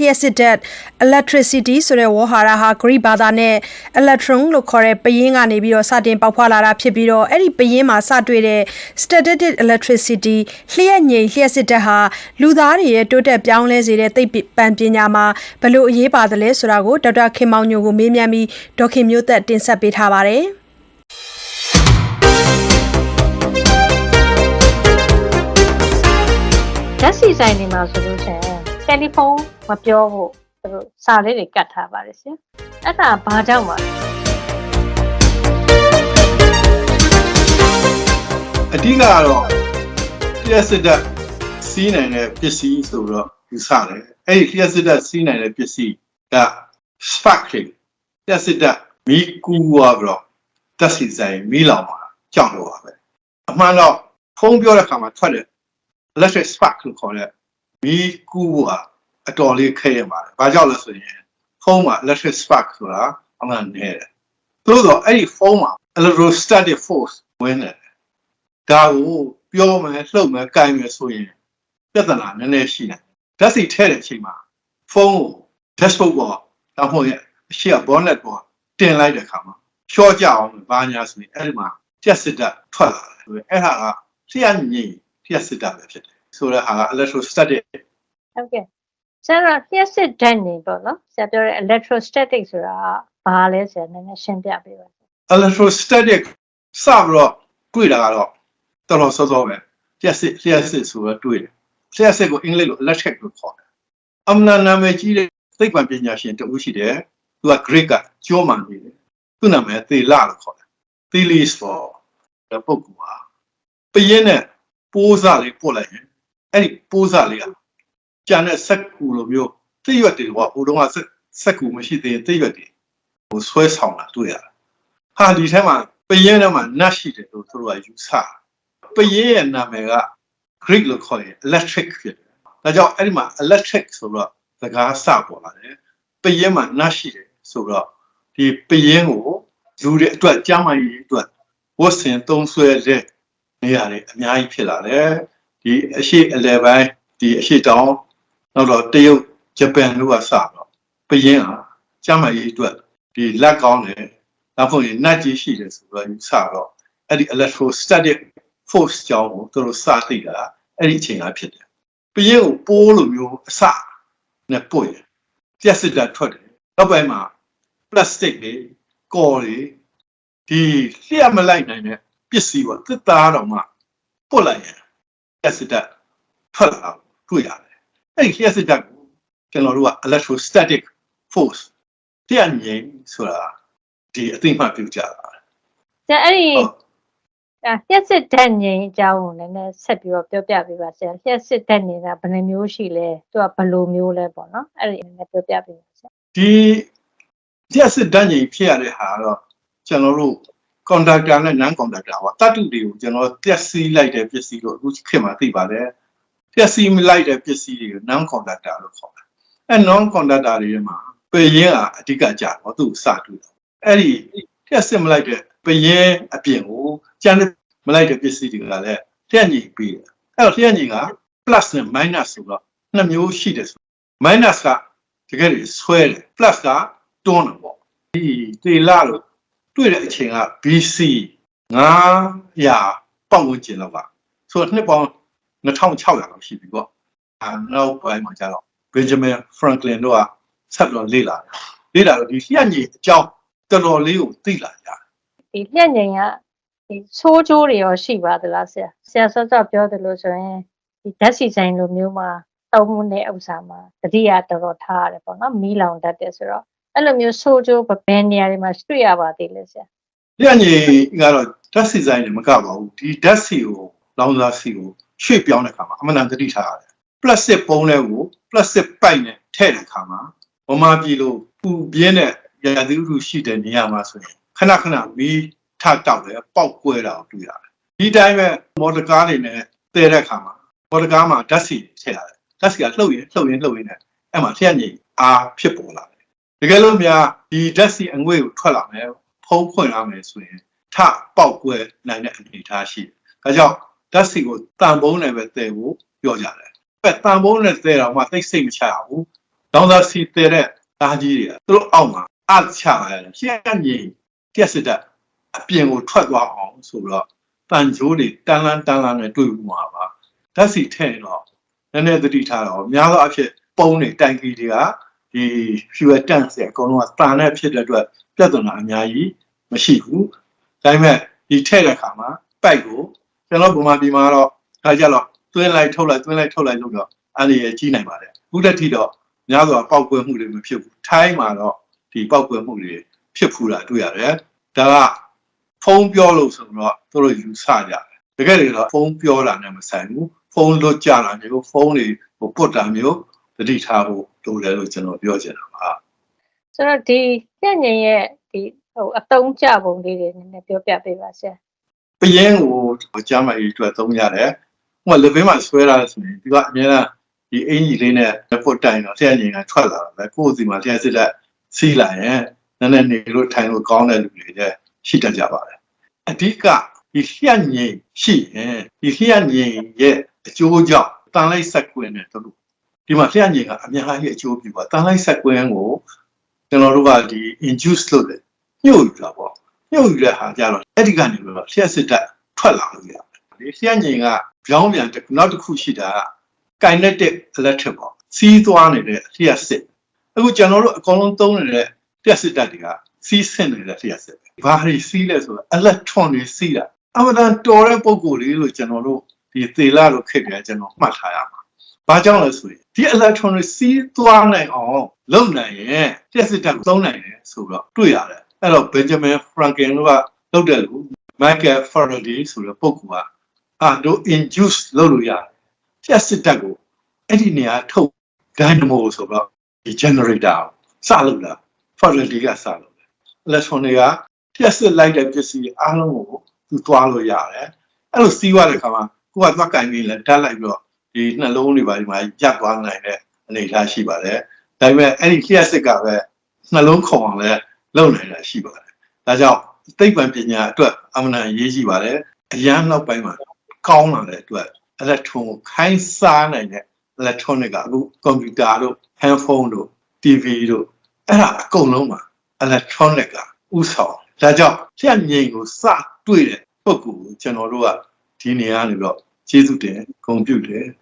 လျှက်စစ်ဓာတ် electricity ဆိုတဲ့ဝေါ်ဟာရဟာ Greek ဘာသာနဲ့ electron လို့ခေါ်တဲ့ပယင်းကနေပြီးတော့စတင်ပေါက်ဖွာလာတာဖြစ်ပြီးတော့အဲ့ဒီပယင်းမှာစတွေ့တဲ့ static electricity လျှက်ငြိမ်လျှက်စစ်ဓာတ်ဟာလူသားတွေရဲ့တိုးတက်ပြောင်းလဲစေတဲ့သိပ္ပံပညာမှာဘယ်လိုအရေးပါတယ်လဲဆိုတာကိုဒေါက်တာခင်မောင်ညိုကိုမေးမြန်းပြီးဒေါက်ခင်မျိုးသက်တင်ဆက်ပေးထားပါတယ်။ဓာတ်စီဆိုင်တွေမှာဆိုလို့ရှိရင်တယ်လီဖုန်း မပြောဖို့သူတို့စာလေးတွေကတ်ထားပါတယ်ရှင်အဲ့ဒါဘာကြောင့်ပါလဲအဓိကကတော့လျှက်စစ်တပ်စီးနိုင်တဲ့ပစ္စည်းဆိုတော့ယူဆတယ်အဲ့ဒီလျှက်စစ်တပ်စီးနိုင်တဲ့ပစ္စည်းက sparkling လျှက်စစ်တပ်မီးကူးသွားပြီးတော့တက်စီဆိုင်မီးလောင်မှာကြောက်တော့ပါပဲအမှန်တော့ဖုန်းပြောတဲ့ခါမှာထွက်တယ် electric spark လို့ခေါ်တဲ့မီးကူးက အတော်လေးခဲရပါတယ်ဘာကြောင့်လဲဆိုရင်ဖုန်းမှာ electric spark ဆိုတာအမှန်နည်းတယ်သို့တော့အဲ့ဒီဖုန်းမှာ electrostatic force ဝင်တယ်ဒါကိုပြောမယ်လှုပ်မယ်ကြိုင်မယ်ဆိုရင်ပြဿနာနည်းနည်းရှိတယ်ဓာတ်စီထဲတဲ့အချိန်မှာဖုန်းကို dashboard ပေါ်တောင်ဖို့ရအရှိက bonnet ပေါ်တင်လိုက်တဲ့အခါမှာရှော့ကြအောင်ဘာညာဆိုရင်အဲ့ဒီမှာကျက်စစ်တပ်ထွက်လာတယ်အဲ့ဒါကလျှက်ငိမ့်လျှက်စစ်တပ်ပဲဖြစ်တယ်ဆိုတော့ဟာက electrostatic ဟုတ်ကဲ့ ဆရာတို့လျှက်စစ်ဓာတ်နေပေါ့နော်ဆရာပြောတဲ့ electrostatic ဆိုတာကဘာလဲဆရာနည်းနည်းရှင်းပြပေးပါဦး electrostatic စပြီးတော့တွေ့တာကတော့တော်တော်စောစောပဲလျှက်စစ်လျှက်စစ်ဆိုတော့တွေ့တယ်လျှက်စစ်ကိုအင်္ဂလိပ်လို electric လို့ခေါ်တယ်အမှန်နာမည်ကြီးတဲ့သိပ္ပံပညာရှင်တဦးရှိတယ်သူက Greek ကကျောမှန်နေတယ်သူ့နာမည်သေလလို့ခေါ်တယ် Thelis for တဲ့ပုဂ္ဂိုလ်ဟာပယင်းနဲ့ပိုးစားလေးပို့လိုက်ရင်အဲ့ဒီပိုးစားလေးက ကျန်တဲ့စက်ကူလိုမျိုးသိရွက်တွေကဟိုတုန်းကစက်စက်ကူမရှိသေးရင်သိရွက်တွေဟိုဆွဲဆောင်တာတွေ့ရတယ်ဟာဒီထဲမှာပယင်းထဲမှာနတ်ရှိတယ်လို့သူတို့ကယူဆတယ်ပယင်းရဲ့နာမည်က Greek လို့ခေါ်ရင် electric ဖြစ်တယ်။ဒါကြောင့်အဲ့ဒီမှာ electric ဆိုတော့စကားစပေါ်လာတယ်။ပယင်းမှာနတ်ရှိတယ်ဆိုတော့ဒီပယင်းကိုလူတွေအတွက်ကျမ်းမာရေးအတွက်ဝတ်ဆင်သုံးဆွဲတဲ့နေရာတွေအများကြီးဖြစ်လာတယ်။ဒီအရှိအလယ်ပိုင်းဒီအရှိတောင် နောက်တော့တရုတ်ဂျပန်တို့ကစတော့ပယင်းဟာကျမ်းမာရေးအတွက်ဒီလက်ကောင်းတယ်။နောက်ဖို့ရင်နတ်ကြီးရှိတယ်ဆိုတော့ယူဆတော့အဲ့ဒီ electrostatic force ကြောင့်ကိုသူတို့စသိတာအဲ့ဒီအချိန်ကဖြစ်တယ်။ပယင်းကိုပိုးလိုမျိုးအစနဲ့ပို့ရင်ပြက်စစ်တာထွက်တယ်။နောက်ပိုင်းမှာ plastic တွေကော်တွေဒီလျှက်မလိုက်နိုင်တဲ့ပစ္စည်းပေါ့တစ်သားတော့မှပို့လိုက်ရင်ပြက်စစ်တာထွက်လာတာကိုတွေ့ရတယ်။ အဲ့ဒီလျှက်စစ်တာကိုကျွန်တော်တို့က electrostatic force တရားငြိမ်ဆိုတာဒီအသိမှတ်ပြုကြတာဆရာအဲ့ဒီဟုတ်အဲလျှက်စစ်ဓာတ်ငြိမ်းအကြောင်းကိုနည်းနည်းဆက်ပြီးတော့ပြောပြပေးပါဆရာလျှက်စစ်ဓာတ်နေတာဘယ်နှမျိုးရှိလဲသူကဘယ်လိုမျိုးလဲပေါ့နော်အဲ့ဒီနည်းနည်းပြောပြပေးပါဆရာဒီရက်စစ်တန်းကြီးဖြစ်ရတဲ့ဟာကတော့ကျွန်တော်တို့ conductor နဲ့ non conductor ပေါ့တတ္တုတွေကိုကျွန်တော်ပြက်စီးလိုက်တဲ့ပစ္စည်းလို့အခုခေတ်မှာသိပါတယ် ပြက်စီးမလိုက်တဲ့ပစ္စည်းတွေကို non conductor လို့ခေါ်တယ်အဲ non conductor တွေထဲမှာပယင်းကအဓိကကြာတော့သူ့စတူတယ်အဲ့ဒီပြက်စစ်မလိုက်တဲ့ပယင်းအပြင်ကိုကျန်တဲ့မလိုက်တဲ့ပစ္စည်းတွေကလည်းလျှက်ညီပြီးတယ်အဲ့တော့လျှက်ညီက plus နဲ့ minus ဆိုတော့နှစ်မျိုးရှိတယ်ဆို minus ကတကယ်လို့ဆွဲတယ် plus ကတွန်းတယ်ပေါ့ဒီတေလာလို့တွေ့တဲ့အချိန်က BC 900ပတ်ဝန်းကျင်လောက်ကဆိုတော့နှစ်ပေါင်း 2600လောက်ရှိပြီပေါ့အဲနောက်ပိုင်းမှာကျတော့ Benjamin Franklin တို့ကဆက်ပြီးတော့လေ့လာတယ်လေ့လာတော့ဒီလျှက်ညီအကြောင်းတော်တော်လေးကိုသိလာကြတယ်ဒီလျှက်ငြိမ်းကဒီဆိုးကျိုးတွေရောရှိပါသလားဆရာဆရာစောစောပြောတယ်လို့ဆိုရင်ဒီဓာတ်စီဆိုင်လိုမျိုးမှာတောင်းမှုတဲ့ဥစ္စာမှာတတိယတော်တော်ထားရတယ်ပေါ့နော်မီးလောင်တတ်တယ်ဆိုတော့အဲ့လိုမျိုးဆိုးကျိုးဘယ်နေရာတွေမှာတွေ့ရပါသေးလဲဆရာလျှက်ညီကတော့ဓာတ်စီဆိုင်တွေမကပါဘူးဒီဓာတ်စီကိုလောင်စာစီကို ရွှေ့ပြောင်းတဲ့အခါမှာအမှန်တန်သတိထားရတယ် plastic ပုံးလေးကို plastic ပိုက်နဲ့ထည့်တဲ့အခါမှာဝမာပြည်လိုပူပြင်းတဲ့ရာသီဥတုရှိတဲ့နေရာမှာဆိုရင်ခဏခဏမီးထတောက်တယ်ပေါက်ကွဲတာကိုတွေ့ရတယ်ဒီတိုင်းပဲမော်တော်ကားတွေနဲ့တည်တဲ့အခါမှာမော်တော်ကားမှာဓာတ်စီထည့်ရတယ်ဓာတ်စီကလှုပ်ရင်လှုပ်ရင်လှုပ်ရင်နဲ့အဲ့မှာလျှက်ညီအားဖြစ်ပေါ်လာတယ်တကယ်လို့များဒီဓာတ်စီအငွေ့ကိုထွက်လာမယ်ဖုံးဖွင့်လာမယ်ဆိုရင်ထပေါက်ကွဲနိုင်တဲ့အနေအထားရှိတယ်ဒါကြောင့် ဓာတ်စီကိုတန်ပုံးနဲ့ပဲတည်ဖို့ပြောကြတယ်ပဲတန်ဖိုးနဲ့တဲတော့မှသိစိတ်မချရဘူးတောင်းသားစီတဲ့တဲ့သားကြီးတွေကသူတို့အောက်မှာအချရတယ်ရှင်းငိမ့်တက်စစ်တက်အပြင်ကိုထွက်သွားအောင်ဆိုတော့တန်ကြိုးတွေတန်းလန်းတန်းလန်းနဲ့တွေ့ဘူးမှာပါဓာတ်စီထဲ့တော့နည်းနည်းသတိထားတော့များသောအားဖြင့်ပုံးတွေတိုင်ကီတွေကဒီ fuel tank တွေအကုန်လုံးကတန်နဲ့ဖြစ်တဲ့အတွက်ပြဿနာအများကြီးမရှိဘူးဒါပေမဲ့ဒီထဲ့တဲ့ခါမှာပိုက်ကို ကျွန်တော်ဗမာပြည်မှာတော့ဒါကြတော့သွင်းလိုက်ထုတ်လိုက်သွင်းလိုက်ထုတ်လိုက်လို့တော့အဲ့ဒီရကြီးနိုင်ပါတယ်အခုတက်ထိတော့များစွာပောက်ကွဲမှုတွေမဖြစ်ဘူးထိုင်းမှာတော့ဒီပောက်ကွဲမှုတွေဖြစ်ဖူးတာတွေ့ရတယ်ဒါကဖုံးပြောလို့ဆိုတော့သူတို့ယူဆကြတယ်တကယ်လို့ဖုံးပြောတာနဲ့မဆိုင်ဘူးဖုံးလွတ်ကြတာမျိုးဖုံးတွေဟိုပုတ်တာမျိုးတတိထားဖို့လိုတယ်လို့ကျွန်တော်ပြောချင်တာပါဆိုတော့ဒီညဉ့်ညင်ရဲ့ဒီဟိုအတုံးကြပုံလေးတွေနည်းနည်းပြောပြပေးပါဆရာ ပယင်းကိုကျမ်းမာရေးအတွက်သုံးရတယ်။ဟိုလဗင်းမှာဆွဲတာဆိုရင်ဒီကအများအားဒီအင်ကြီးလေးနဲ့ပုတ်တိုင်တော့ဆရာကြီးကထွက်လာတယ်။ကိုယ့်စီမှာဆရာစစ်လက်စီးလာရင်နည်းနည်းနေလို့ထိုင်လို့ကောင်းတဲ့လူတွေလည်းရှိတတ်ကြပါတယ်။အဓိကဒီလျှက်ငိမ်ရှိရင်ဒီလျှက်ငိမ်ရဲ့အကျိုးကြောင့်တန်လိုက်ဆက်ကွင်းနဲ့တို့ဒီမှာလျှက်ငိမ်ကအများကြီးအကျိုးပြုပါတန်လိုက်ဆက်ကွင်းကိုကျွန်တော်တို့ကဒီ induce လုပ်တယ်ညှို့ယူတာပေါ့ ညှို့ယူတဲ့ဟာကြတော့အဲ့ဒီကနေပြီးတော့လျှက်စစ်တက်ထွက်လာလို့ရတယ်ဒီလျှက်ငိမ်ကကြောင်းပြန်တစ်ခုနောက်တစ်ခုရှိတာက kinetic electric ပေါ့စီးသွားနေတဲ့လျှက်စစ်အခုကျွန်တော်တို့အကုန်လုံးသုံးနေတဲ့လျှက်စစ်တက်တွေကစီးဆင်းနေတဲ့လျှက်စစ်ပဲဘာတွေစီးလဲဆိုတော့ electron တွေစီးတာအမှန်တန်တော်တဲ့ပုံကိုယ်လေးလို့ကျွန်တော်တို့ဒီသေလာလို့ခက်တယ်ကျွန်တော်မှတ်ထားရမှာဘာကြောင့်လဲဆိုရင်ဒီ electron တွေစီးသွားနိုင်အောင်လုပ်နိုင်ရင်လျှက်စစ်တက်ကိုသုံးနိုင်တယ်ဆိုတော့တွေ့ရတယ် အဲ့တော့ Benjamin Franklin တို့ကလုပ်တယ်လို့ Michael Faraday ဆိုတဲ့ပုဂ္ဂိုလ်ကအာတို့ induce လုပ်လို့ရတယ်လျှက်စစ်တက်ကိုအဲ့ဒီနေရာထုတ် dynamo ဆိုတော့ဒီ generator ကိုစလုပ်တာ Faraday ကစလုပ်တယ် electron တွေကလျှက်စစ်လိုက်တဲ့ပစ္စည်းအားလုံးကိုသူသွားလို့ရတယ်အဲ့လိုစီးသွားတဲ့အခါမှာကိုကသွားကင်ပြီးလဲဓာတ်လိုက်ပြီးတော့ဒီနှလုံးတွေပါဒီမှာရပ်သွားနိုင်တဲ့အနေအထားရှိပါတယ်ဒါပေမဲ့အဲ့ဒီလျှက်စစ်ကပဲနှလုံးခုန်အောင်လဲ လုပ်နိုင်တာရှိပါတယ်ဒါကြောင့်သိပ္ပံပညာအတွက်အမှန်တန်အရေးကြီးပါတယ်အရန်နောက်ပိုင်းမှာကောင်းလာတဲ့အတွက် electron ကိုခိုင်းစားနိုင်တဲ့ electronic ကအခု computer တို့ handphone တို့ TV တို့အဲ့ဒါအကုန်လုံးမှာ electronic ကဥဆောင်ဒါကြောင့်ဖြတ်ငိမ်ကိုစတွေ့တဲ့ပုဂ္ဂိုလ်ကိုကျွန်တော်တို့ကဒီနေရာနေတော့ကျေးဇူးတင်ဂုဏ်ပြုတယ်